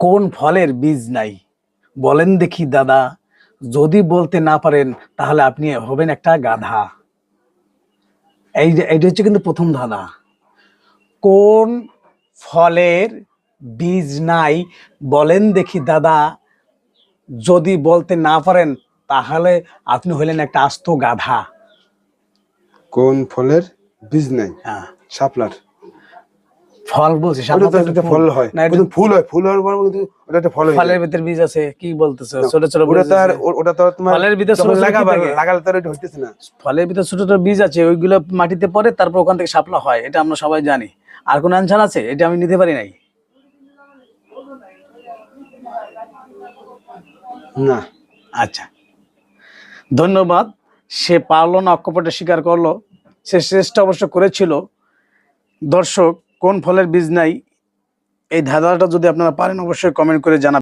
কোন ফলের বীজ নাই? বলেন দেখি দাদা যদি বলতে না পারেন তাহলে আপনি হবেন একটা গাধা। এই যে এইটা হচ্ছে কিন্তু প্রথম ধাঁধা। কোন ফলের বীজ নাই? বলেন দেখি দাদা যদি বলতে না পারেন তাহলে আপনি হলেন একটা আস্ত গাধা। কোন ফলের বীজ নাই? হ্যাঁ। শাপলার। ফল বলছি ওটা তো একটা ফল। হয়। না এটা ফুল হয় ফুল হওয়ার পর কিন্তু ওটা একটা ফল হয়ে ফলের। ভিতর বীজ আছে কি বলতেছো? ছোট ছোট ওটা তো আর ওটা তো তোমার ফলের ভিতর ছোট লাগাবা? লাগালে তো ওটা হইতেছে না। ফলের ভিতর ছোট ছোট বীজ আছে ওইগুলো মাটিতে পড়ে তারপর ওখান থেকে শাপলা হয় এটা আমরা সবাই জানি। আর কোন আনসার আছে? এটা আমি নিতে পারি নাই। না। আচ্ছা। ধন্যবাদ। সে পারল না অক্ষপটে স্বীকার করল। সে চেষ্টা অবশ্য করেছিল। দর্শক কোন ফলের বীজ নাই এই ধাঁধাটা যদি আপনারা পারেন অবশ্যই কমেন্ট করে জানাবেন।